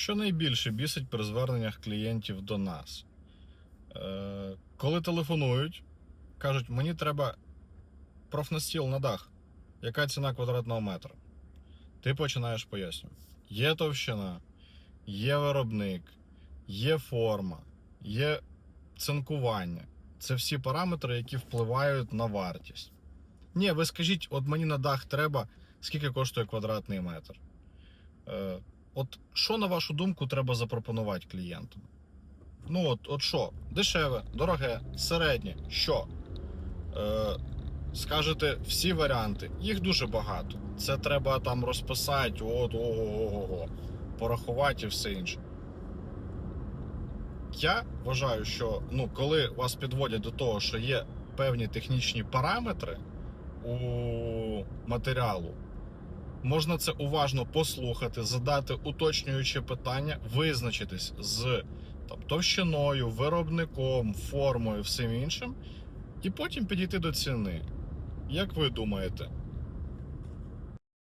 Що найбільше бісить при зверненнях клієнтів до нас? Е, коли телефонують, кажуть, мені треба профнастіл на дах. Яка ціна квадратного метра? Ти починаєш пояснювати. Є товщина, є виробник, є форма, є цинкування. Це всі параметри, які впливають на вартість. Ні, ви скажіть, от мені на дах треба, скільки коштує квадратний метр. Е, от що, на вашу думку, треба запропонувати клієнтам? Ну, от, от що? Дешеве, дороге, середнє, що? Е, скажете всі варіанти, їх дуже багато. Це треба там розписати, от ого-го-го, порахувати і все інше. Я вважаю, що ну, коли вас підводять до того, що є певні технічні параметри у матеріалу, можна це уважно послухати, задати уточнююче питання, визначитись з там, товщиною, виробником, формою, всім іншим, і потім підійти до ціни. Як ви думаєте,